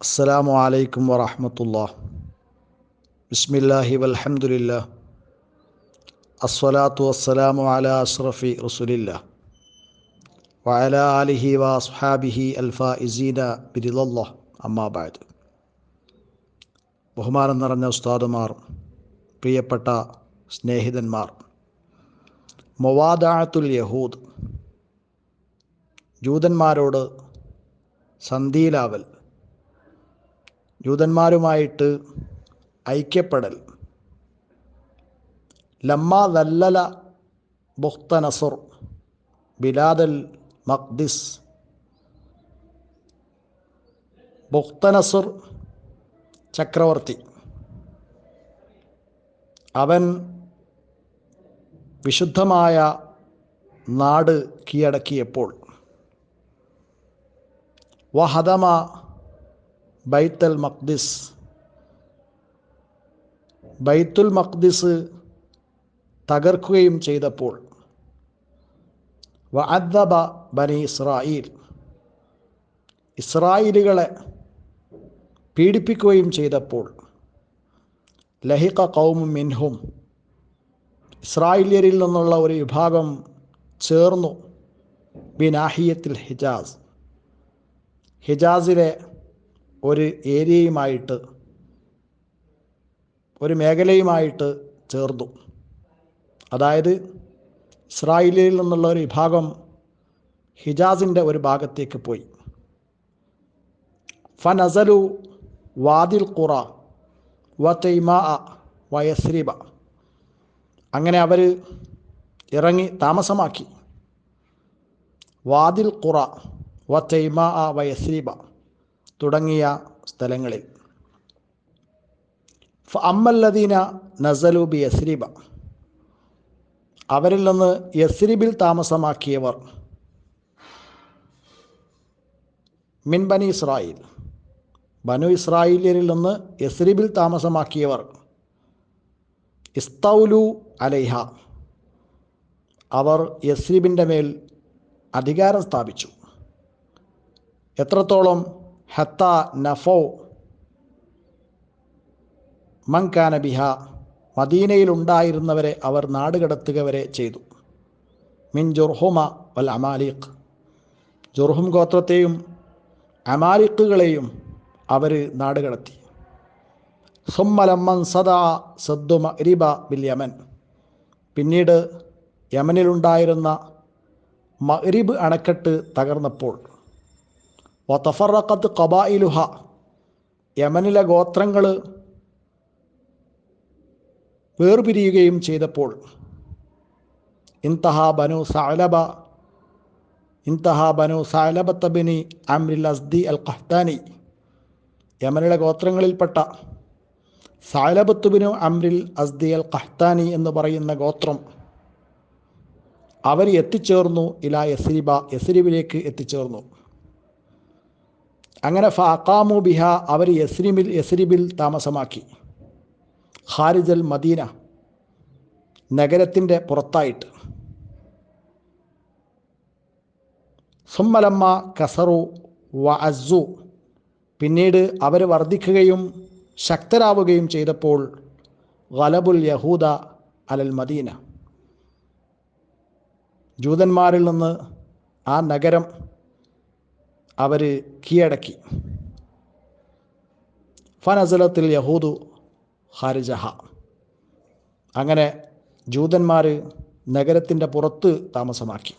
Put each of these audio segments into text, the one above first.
അസ്സലാമു അലൈക്കും വറഹമത്തുള്ള ബിസ്മില്ലാഹി വൽഹംദുലില്ല അസ്വലാത്തു വസ്സലാമു അല അഷ്റഫി റസുലില്ല വഅല ആലിഹി വ അസ്ഹാബിഹി അൽഫ ഇസീന ബിരിലല്ല അമ്മാബാദ് ബഹുമാനം നിറഞ്ഞ ഉസ്താദുമാർ പ്രിയപ്പെട്ട സ്നേഹിതന്മാർ മൊവാദാത്തുൽ യഹൂദ് ജൂതന്മാരോട് സന്ധിയിലാവൽ ജൂതന്മാരുമായിട്ട് ഐക്യപ്പെടൽ. ലമ്മ ദല്ലല ബുഖ്തനസുർ ബിലാദൽ മഖ്ദിസ്. ബുഖ്തനസുർ ചക്രവർത്തി. അവൻ വിശുദ്ധമായ നാട് കീഴടക്കിയപ്പോൾ. വഹദമ ബൈത്തൽ മഖ്ദിസ് ബൈത്തുൽ മഖ്ദിസ് തകർക്കുകയും ചെയ്തപ്പോൾ വഅദ്ദബ ബനി ഇസ്രായേൽ. ഇസ്രായേലുകളെ പീഡിപ്പിക്കുകയും ചെയ്തപ്പോൾ ലഹിക കൗമും മിൻഹും ഇസ്രായേലിയരിൽ നിന്നുള്ള ഒരു വിഭാഗം ചേർന്നു. ബിനാഹിയത്തിൽ ഹിജാസ്. ഹിജാസിലെ ഒരു ഏരിയയുമായിട്ട് ഒരു മേഖലയുമായിട്ട് ചേർന്നു. അതായത് ഇസ്രായേലിൽ നിന്നുള്ള ഒരു വിഭാഗം ഹിജാസിന്റെ ഒരു ഭാഗത്തേക്ക് പോയി. ഫനസലു വാദിൽ ഖുറ വ തൈമാ വയസ്രീബ അങ്ങനെ അവർ ഇറങ്ങി താമസമാക്കി. വാദിൽ ഖുറ വ തൈമാ വയസ്രീബ തുടങ്ങിയ സ്ഥലങ്ങളിൽ. അമ്മല്ലദീന നസലൂബി യസ്രീബ അവരിൽ നിന്ന് യസ്രിബിൽ താമസമാക്കിയവർ മിൻബനി ഇസ്രായേൽ. ബനു ഇസ്രായേലിയരിൽ നിന്ന് യസ്രിബിൽ താമസമാക്കിയവർ ഇസ്തൗലു അലൈഹ. അവർ യസ്രിബിന്റെ മേൽ അധികാരം സ്ഥാപിച്ചു. എത്രത്തോളം ഹത്ത നഫോ മങ്കാന ബിഹ മദീനയിലുണ്ടായിരുന്നവരെ അവർ നാടുകടത്തുക വരെ ചെയ്തു. മിൻ ജുർഹുമ വൽ അമാലിഖ് ജുർഹും ഗോത്രത്തെയും അമാലിക്കുകളെയും അവർ നാടുകടത്തി. സുമ്മലമ്മൻ സദാ സദ്ദു മരിബ ബിൽ യമൻ പിന്നീട് യമനിലുണ്ടായിരുന്ന മഹ്രിബ് അണക്കെട്ട് തകർന്നപ്പോൾ വതഫറക്കത്ത് കബായിലുഹ യമനിലെ ഗോത്രങ്ങൾ വേർപിരിയുകയും ചെയ്തപ്പോൾ ഇൻതഹ ബനു സാലബ ഇൻതഹ ബനു സാലബത്തബിനി അമ്രിൽ അസ്ദി അൽ ഖഹ്താനി യമനിലെ ഗോത്രങ്ങളിൽപ്പെട്ട സാലബത്തുബിനു അമ്രിൽ അസ്ദി അൽ ഖഹ്താനി എന്ന് പറയുന്ന ഗോത്രം അവർ എത്തിച്ചേർന്നു ഇല യസ്രിബ യസ്രിബിലേക്ക് എത്തിച്ചേർന്നു. അങ്ങനെ ഫാക്കാമു ബിഹ അവർ യസ്രിമിൽ യസ്രിബിൽ താമസമാക്കി. ഹാരിജൽ മദീന നഗരത്തിന്റെ പുറത്തായിട്ട്. സുമ്മലമ്മ കസറു വ അസു പിന്നീട് അവർ വർദ്ധിക്കുകയും ശക്തരാവുകയും ചെയ്തപ്പോൾ ഗലബുൽ യഹൂദ അലൽ മദീന. ജൂതന്മാരിൽ നിന്ന് ആ നഗരം അവർ കീഴടക്കി. ഫനസലത്തിൽ യഹൂദു ഹാരിജഹ അങ്ങനെ ജൂതന്മാർ നഗരത്തിന്റെ പുറത്ത് താമസമാക്കി.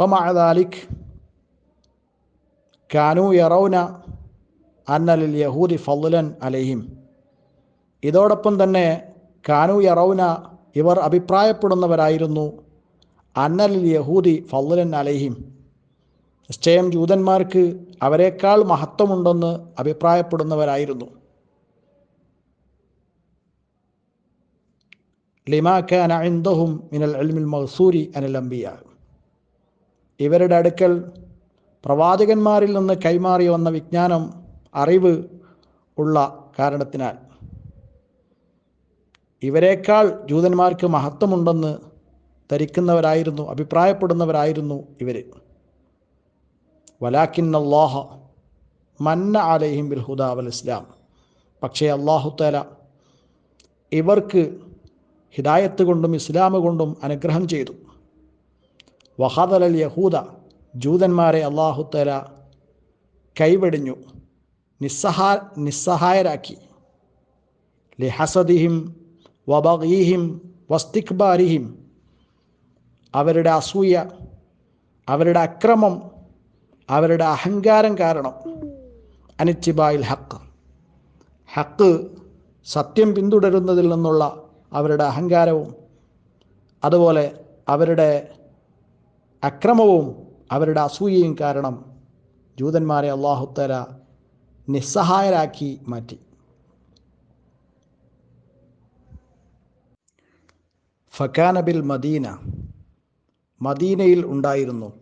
വമാലിക് കാനു യറൗന അന്നലിൽ യഹൂദി ഫൗലൻ അലഹിം. ഇതോടൊപ്പം തന്നെ കാനു യറൗന ഇവർ അഭിപ്രായപ്പെടുന്നവരായിരുന്നു അന്നലിൽ യഹൂദി ഫലുലൻ അലഹിം. നിശ്ചയം ജൂതന്മാർക്ക് അവരെക്കാൾ മഹത്വമുണ്ടെന്ന് അഭിപ്രായപ്പെടുന്നവരായിരുന്നു. ലിമാക്കാൻ അഇന്ദഹും മിനൽ അൽമിൽ മഹസൂരി അനിൽ ഇവരുടെ അടുക്കൽ പ്രവാചകന്മാരിൽ നിന്ന് കൈമാറി വന്ന വിജ്ഞാനം അറിവ് ഉള്ള കാരണത്തിനാൽ. ഇവരെക്കാൾ ജൂതന്മാർക്ക് മഹത്വമുണ്ടെന്ന് ധരിക്കുന്നവരായിരുന്നു അഭിപ്രായപ്പെടുന്നവരായിരുന്നു ഇവർ വലാക്കിൻ അള്ളാഹ മന്ന അലഹിം ബിൽ ഹുദാ വൽ ഇസ്ലാം. പക്ഷേ അള്ളാഹുത്തല ഇവർക്ക് ഹിദായത്ത് കൊണ്ടും ഇസ്ലാം കൊണ്ടും അനുഗ്രഹം ചെയ്തു. വഹാദൽ അൽ യഹൂദ ജൂതന്മാരെ അള്ളാഹുത്തല കൈവെടിഞ്ഞു നിസ്സഹാ നിസ്സഹായരാക്കി. ലിഹസദിഹിം വബീഹിം വസ്തിക്ബാരിഹിം അവരുടെ അസൂയ അവരുടെ അക്രമം അവരുടെ അഹങ്കാരം കാരണം അനിച്ചിബായിൽ ഹക്ക്. ഹക്ക് സത്യം പിന്തുടരുന്നതിൽ നിന്നുള്ള അവരുടെ അഹങ്കാരവും അതുപോലെ അവരുടെ അക്രമവും അവരുടെ അസൂയയും കാരണം ജൂതന്മാരെ അള്ളാഹുത്തല നിസ്സഹായരാക്കി മാറ്റി. ഫക്കാനബിൽ മദീന. മദീനയിൽ ഉണ്ടായിരുന്നു.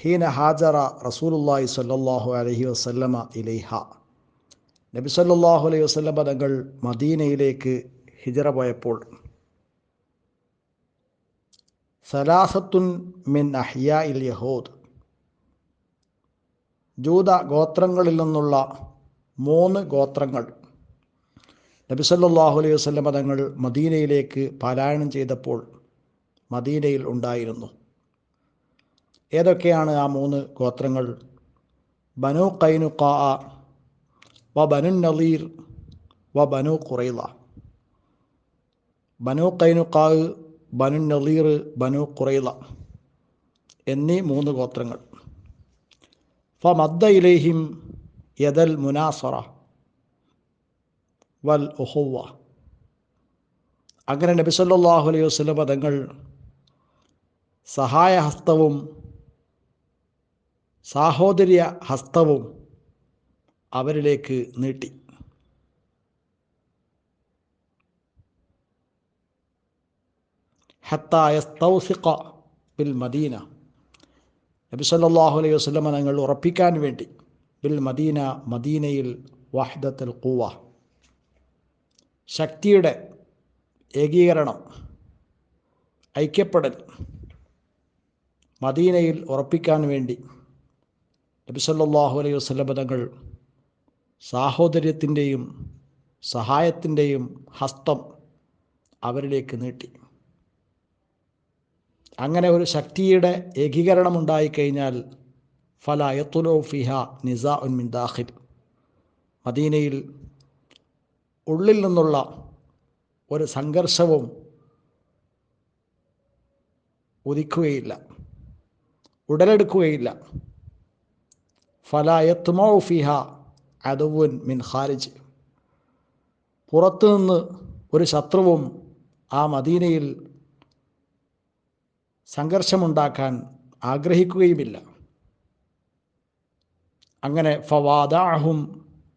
ഹീന ഹാജറ റസൂലുല്ലാഹി സല്ലാഹു അലഹി വസല്ലമ ഇലൈഹ. നബി സല്ലാഹു അലൈഹി വസല്ലമ തങ്ങൾ മദീനയിലേക്ക് ഹിജറ പോയപ്പോൾ സലാസത്തുൻ മിൻ അഹിയ ഇൽ യഹൂദ്. ജൂത ഗോത്രങ്ങളിൽ നിന്നുള്ള മൂന്ന് ഗോത്രങ്ങൾ. നബി സല്ലാഹു അലൈഹി വസല്ലമ തങ്ങൾ മദീനയിലേക്ക് പാലായനം ചെയ്തപ്പോൾ മദീനയിൽ ഉണ്ടായിരുന്നു. ഏതൊക്കെയാണ് ആ മൂന്ന് ഗോത്രങ്ങൾ? ബനു കൈനുക്കാ വ ബനു നളീർ വ ബനു കുറൈല ബനു കൈനുക്കാ ബനു നളീർ ബനു കുറൈല എന്നീ മൂന്ന് ഗോത്രങ്ങൾ. ഫ മദ്ദ ഇലേഹിം യദൽ മുനാസറ വൽ ഒഹുവ അങ്ങനെ നബി സല്ലല്ലാഹു അലൈഹി വസല്ലം തങ്ങൾ സഹായഹസ്തവും സാഹോദര്യ ഹസ്തവും അവരിലേക്ക് നീട്ടി. ഹത്തായസ്തൗസിഖ ബിൽ മദീന. നബി സല്ലല്ലാഹു അലൈഹി വസ്ലമ തങ്ങൾ ഉറപ്പിക്കാൻ വേണ്ടി ബിൽ മദീന മദീനയിൽ വഹ്ദത്തുൽ ഖുവ. ശക്തിയുടെ ഏകീകരണം ഐക്യപ്പെടൽ മദീനയിൽ ഉറപ്പിക്കാൻ വേണ്ടി നബിസല്ലാഹു അലൈഹി വസല്ലം തങ്ങൾ സാഹോദര്യത്തിന്റെയും സഹായത്തിന്റെയും ഹസ്തം അവരിലേക്ക് നീട്ടി. അങ്ങനെ ഒരു ശക്തിയുടെ ഏകീകരണം ഉണ്ടായിക്കഴിഞ്ഞാൽ ഫല യത്തുലോ ഫിഹ നിസ ഉൻ മിൻ ദാഖിൽ. മദീനയിൽ ഉള്ളിൽ നിന്നുള്ള ഒരു സംഘർഷവും ഉദിക്കുകയില്ല ഉടലെടുക്കുകയില്ല. ഫലായത്തുമോ ഫിഹ അതുവുൻ മിൻ ഖാരിജ്. പുറത്തുനിന്ന് ഒരു ശത്രുവും ആ മദീനയിൽ സംഘർഷമുണ്ടാക്കാൻ ആഗ്രഹിക്കുകയുമില്ല. അങ്ങനെ ഫവാദാഹും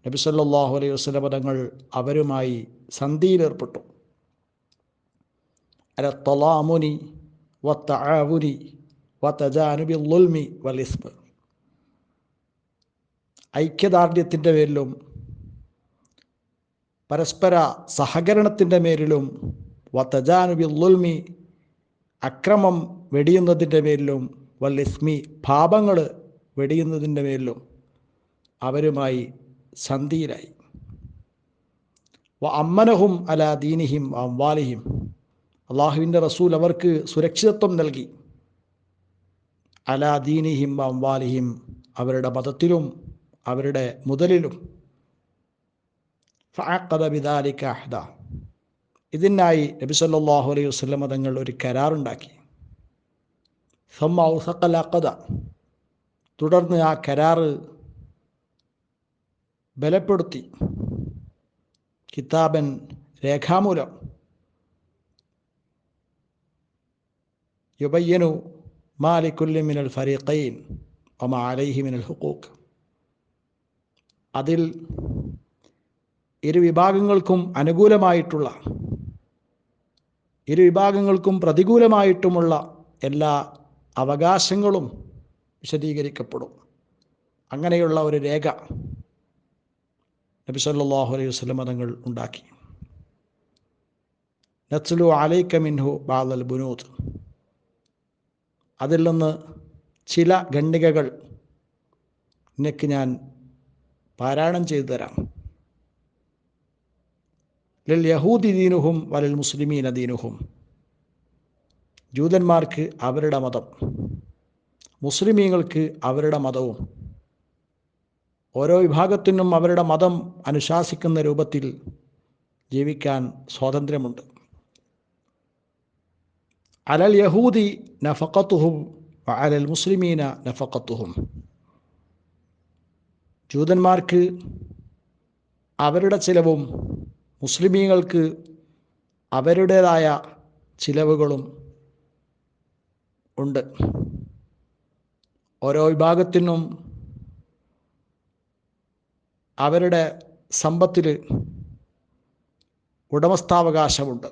നബി സല്ലല്ലാഹു അലൈഹി വസ്ലം തങ്ങൾ അവരുമായി സന്ധിയിലേർപ്പെട്ടു അല തലാമുനി വത്തആവുനി വതജാനുബി ലുൽമി വലിസ്ബ് ഐക്യദാർഢ്യത്തിന്റെ പേരിലും പരസ്പര സഹകരണത്തിന്റെ മേലിലും വത്തജാനുബി ലുൽമി അക്രമം വെടിയുന്നതിന്റെ പേരിലും വല്ലിസ്മി പാപങ്ങൾ വെടിയുന്നതിന്റെ പേരിലും അവരുമായി സന്ധിയിലായി. അമ്മനഹും അല ദീനിഹിം അംവാലിഹിം അള്ളാഹുവിന്റെ റസൂൽ അവർക്ക് സുരക്ഷിതത്വം നൽകി. അല ദീനിഹിം അംവാലിഹിം അവരുടെ മതത്തിലും അവരുടെ മുതലിലും. അഹ്ദ. ഇതിനായി നബി സല്ലല്ലാഹു അലൈഹി വസല്ലം തങ്ങൾ ഒരു കരാറുണ്ടാക്കി. സമ്മ ഔസഖൽ അഖദ തുടർന്ന് ആ കരാറ് ബലപ്പെടുത്തി. കിതാബൻ രേഖാമൂലം. യുബയ്യനു മാലിക്കുല്ലി من الفريقين وما عليه من الحقوق അതിൽ ഇരു വിഭാഗങ്ങൾക്കും അനുകൂലമായിട്ടുള്ള ഇരു വിഭാഗങ്ങൾക്കും പ്രതികൂലമായിട്ടുമുള്ള എല്ലാ അവകാശങ്ങളും വിശദീകരിക്കപ്പെടും. അങ്ങനെയുള്ള ഒരു രേഖ നബി സല്ലാഹു അലൈഹി വസ്ലം തങ്ങൾ ഉണ്ടാക്കി. നത്സലു അലൈക്ക മിൻഹു ബാദൽ ബുനൂദ്. അതിൽ നിന്ന് ചില ഖണ്ഡികകൾ നിനക്ക് ഞാൻ പാരായണം ചെയ്തു തരാം. ലിൽ യഹൂദി ദീനുഹും വലൽ മുസ്ലിമീന ദീനുഹും. ജൂതന്മാർക്ക് അവരുടെ മതം മുസ്ലിമീങ്ങൾക്ക് അവരുടെ മതവും. ഓരോ വിഭാഗത്തിനും അവരുടെ മതം അനുശാസിക്കുന്ന രൂപത്തിൽ ജീവിക്കാൻ സ്വാതന്ത്ര്യമുണ്ട്. അലൽ യഹൂദി നഫക്കത്തുഹും അലൽ മുസ്ലിമീന നഫക്കത്തുഹും ജൂതന്മാർക്ക് അവരുടെ ചിലവും മുസ്ലിമീങ്ങൾക്ക് അവരുടേതായ ചിലവുകളും ഉണ്ട്. ഓരോ വിഭാഗത്തിനും അവരുടെ സമ്പത്തിൽ ഉടമസ്ഥാവകാശമുണ്ട്.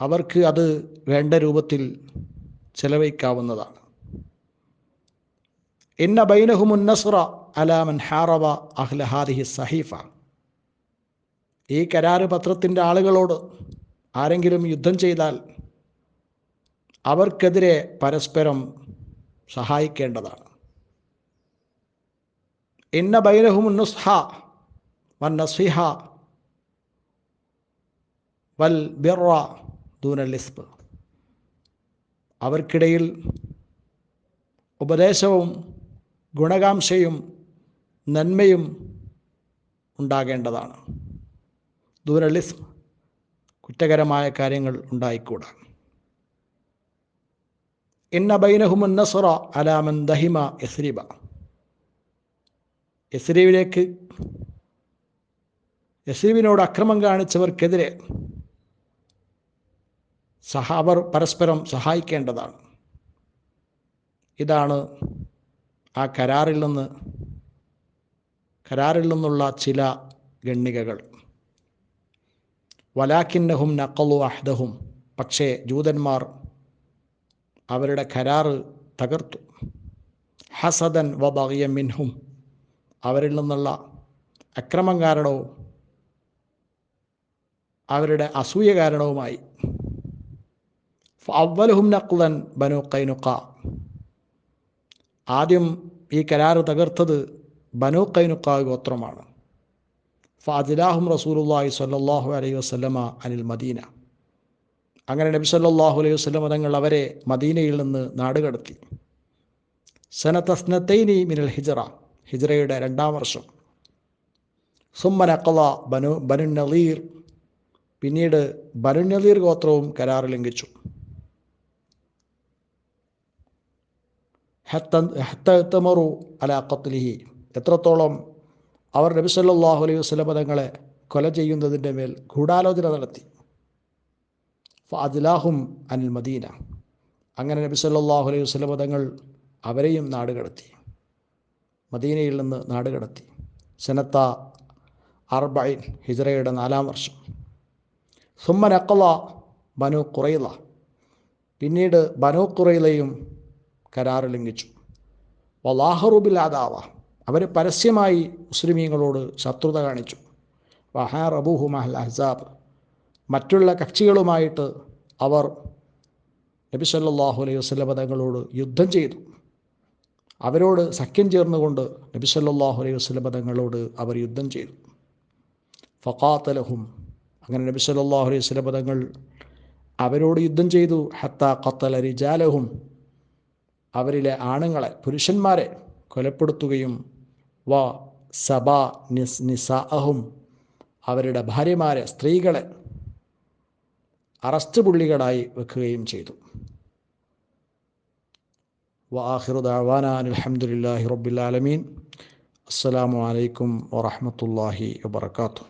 അവർക്ക് അത് വേണ്ട രൂപത്തിൽ ചെലവഴിക്കാവുന്നതാണ്. ഇന്ന ബൈനഹുമുന്നസുറ അലാമൻ ഹാറവ അഹ്ലഹാദിഹി സഹീഫ. ഈ കരാറ് പത്രത്തിന്റെ ആളുകളോട് ആരെങ്കിലും യുദ്ധം ചെയ്താൽ അവർക്കെതിരെ പരസ്പരം സഹായിക്കേണ്ടതാണ്. ഇന്ന ബൈനഹുമുന്നുസ്ഹ വൻ നസ്ഹ വൽ ബിറ ദൂനലിസ്ബ് അവർക്കിടയിൽ ഉപദേശവും ഗുണകാംക്ഷയും നന്മയും ഉണ്ടാകേണ്ടതാണ്. ദൂരലിസ്ം കുറ്റകരമായ കാര്യങ്ങൾ ഉണ്ടായിക്കൂടാ. ഇന്ന ബൈനഹുമുൻ നസറ അലാമൻ ദഹിമ യസ്രീബ. യസ്രീബിലേക്ക് യസ്രീബിനോട് അക്രമം കാണിച്ചവർക്കെതിരെ സഹ അവർ പരസ്പരം സഹായിക്കേണ്ടതാണ്. ഇതാണ് ആ കരാറിൽ നിന്ന് കരാറിൽ നിന്നുള്ള ചില ഗണ്ണികകൾ വലാക്കിന്നഹും നക്കലു അഹ്ദഹും. പക്ഷേ ജൂതന്മാർ അവരുടെ കരാറ് തകർത്തു. ഹസദൻ വബിയ മിൻഹും. അവരിൽ നിന്നുള്ള അക്രമം കാരണവും അവരുടെ അസൂയ കാരണവുമായി അവലഹും നക്കുലൻ ബനു കൈനുക്ക ആദ്യം ഈ കരാറ് തകർത്തത് ബനു കൈനുക്ക ഗോത്രമാണ്. ഫാദിലാഹും റസൂലുല്ലാഹി സ്വല്ലല്ലാഹു അലൈഹി വസല്ലമ അനിൽ മദീന. അങ്ങനെ നബി സല്ലാഹു അലൈഹി വസല്ലമ തങ്ങൾ അവരെ മദീനയിൽ നിന്ന് നാടുകടത്തി സനതസ്നത്തൈനി മിനൽ ഹിജറ ഹിജറയുടെ രണ്ടാം വർഷം. സുമ്മൻ അക്കല ബനു ബനു നളീർ പിന്നീട് ബനു നളീർ ഗോത്രവും കരാർ ലംഘിച്ചു. ഹത്തമറു അല ഖത്ലിഹി എത്രത്തോളം അവർ നബി സല്ലാഹു അലൈഹി വസല്ലമ തങ്ങളെ കൊല ചെയ്യുന്നതിന്റെ മേൽ ഗൂഢാലോചന നടത്തി. ഫാദിലാഹും അനിൽ മദീന. അങ്ങനെ നബി സല്ലാഹു അലൈഹി വസല്ലമ തങ്ങൾ അവരെയും നാടുകടത്തി മദീനയിൽ നിന്ന് നാടുകടത്തി സനത്ത അർബൈൻ ഹിജ്റയുടെ നാലാം വർഷം. സുമ്മൻ അക്കല ബനു കുറയില പിന്നീട് ബനു കുറൈലയും കരാറ് ലംഘിച്ചു. വലാഹറുബിൽ ആദാവ അവർ പരസ്യമായി മുസ്ലിമീങ്ങളോട് ശത്രുത കാണിച്ചു. വഹാ അബൂഹു മഹൽ അഹ്സാബ്. മറ്റുള്ള കക്ഷികളുമായിട്ട് അവർ നബി സല്ലാഹു അലൈഹി വസല്ലമ തങ്ങളോട് യുദ്ധം ചെയ്തു. അവരോട് സഖ്യം ചേർന്നുകൊണ്ട് നബി സല്ലാഹു അലൈഹി വസല്ലമ തങ്ങളോട് അവർ യുദ്ധം ചെയ്തു. ഫഖാത്തലഹും അങ്ങനെ നബി സല്ലാഹു അലൈഹി വസല്ലമ തങ്ങൾ അവരോട് യുദ്ധം ചെയ്തു. ഹത്ത ഖത്തല റിജാലഹും. അവരിലെ ആണുങ്ങളെ പുരുഷന്മാരെ കൊലപ്പെടുത്തുകയും വ സബ നിസ് നിസാഅഹും അവരുടെ ഭാര്യമാരെ സ്ത്രീകളെ അറസ്റ്റ് പുള്ളികളായി വെക്കുകയും ചെയ്തു. വാഹിറു ദാവാനാൻ അലഹമുല്ലാഹി റബ്ബുലാലമീൻ അസ്സലാമു അലൈക്കും വറഹമത്തല്ലാഹി വബർക്കാത്തു